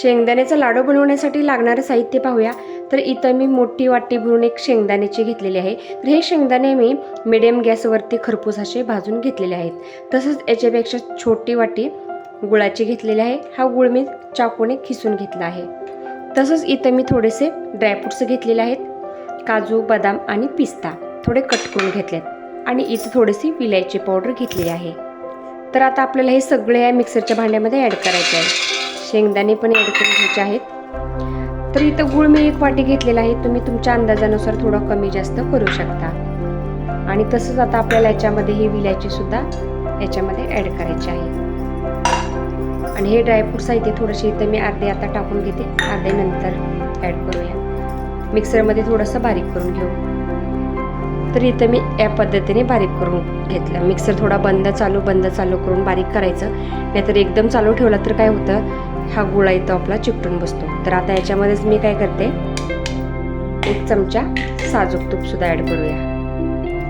शेंगदाण्याचा लाडू बनवण्यासाठी लागणारं साहित्य पाहूया. तर इथं मी मोठी वाटी भरून एक शेंगदाण्याची घेतलेली आहे. तर हे शेंगदाणे मी मिडियम गॅसवरती खरपूस असे भाजून घेतलेले आहेत. तसंच याच्यापेक्षा छोटी वाटी गुळाची घेतलेली आहे. हा गुळ मी चाकूने खिसून घेतला आहे. तसंच इथं मी थोडेसे ड्रायफ्रुट्स घेतलेले आहेत. काजू बदाम आणि पिस्ता थोडे कट करून घेतलेत. आणि इथं थोडीशी विलायची पावडर घेतलेली आहे. तर आता आपल्याला हे सगळे या मिक्सरच्या भांड्यामध्ये ॲड करायचे आहे. शेंगदाणे पण ॲड करून घ्यायचे आहेत. तर इथं गुळ मी एक वाटी घेतलेला आहे. तुम्ही तुमच्या अंदाजानुसार थोडं कमी जास्त करू शकता. आणि तसंच आता आपल्याला याच्यामध्ये ही विलायची सुद्धा याच्यामध्ये ॲड करायची आहे. आणि हे ड्रायफ्रूट्स आहे ते थोडेसे इथं मी अर्धे आता टाकून घेते. अर्धे नंतर ॲड करूया. मिक्सरमध्ये थोडंसं बारीक करून घेऊ. तर इथं मी या पद्धतीने बारीक करून घेतलं. मिक्सर थोडा बंद चालू बंद चालू करून बारीक करायचं. नाहीतर एकदम चालू ठेवला तर काय होतं? हा गुळा इथं आपला चिकटून बसतो. तर आता याच्यामध्येच मी काय करते एक चमचा साजूक तूपसुद्धा ॲड करूया.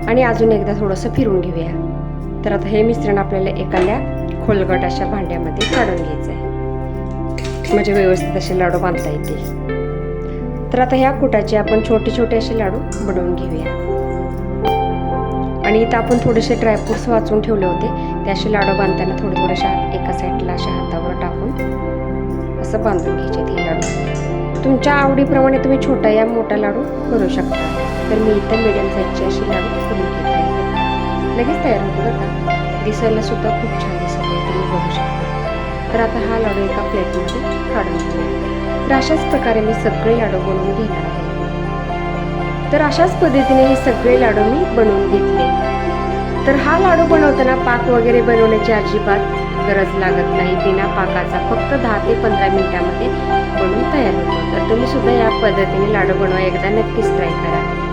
आणि अजून एकदा थोडंसं फिरून घेऊया. तर आता हे मिश्रण आपल्याला एखाद्या खोलगट अशा भांड्यामध्ये काढून घ्यायचं आहे म्हणजे व्यवस्थित असे लाडू बांधता येतील. तर आता ह्या कुटाचे आपण छोटे छोटे असे लाडू बनवून घेऊया. आणि इथं आपण थोडेसे ड्रायफ्रुट्स वाचून ठेवले होते. ते असे लाडू बांधताना थोडे थोडेशा एका साईडला अशा हातावर असं बांधून घ्यायचे ते लाडू. तुमच्या आवडीप्रमाणे तुम्ही छोटा या मोठा लाडू करू शकता. तर मी इथं मिडियम साईजची अशी लाडू करून घेत. आहे लगेच तयार होतो बरं का? दिसायला सुद्धा खूप छान दिसत आहे तुम्ही बघू शकता. तर आता हा लाडू एका प्लेटमध्ये काढून घेऊया तर अशाच प्रकारे मी सगळे लाडू बनवून घेणार आहे. तर अशाच पद्धतीने हे सगळे लाडू मी बनवून घेतले. तर हा लाडू बनवताना पाक वगैरे बनवण्याची अजिबात गरज लागत नाही. बिना पाकाचा फक्त दहा ते पंधरा मिनिटामध्ये बनवून तयार होतो. तर तुम्ही सुद्धा या पद्धतीने लाडू बनवा. एकदा नक्कीच ट्राय करा.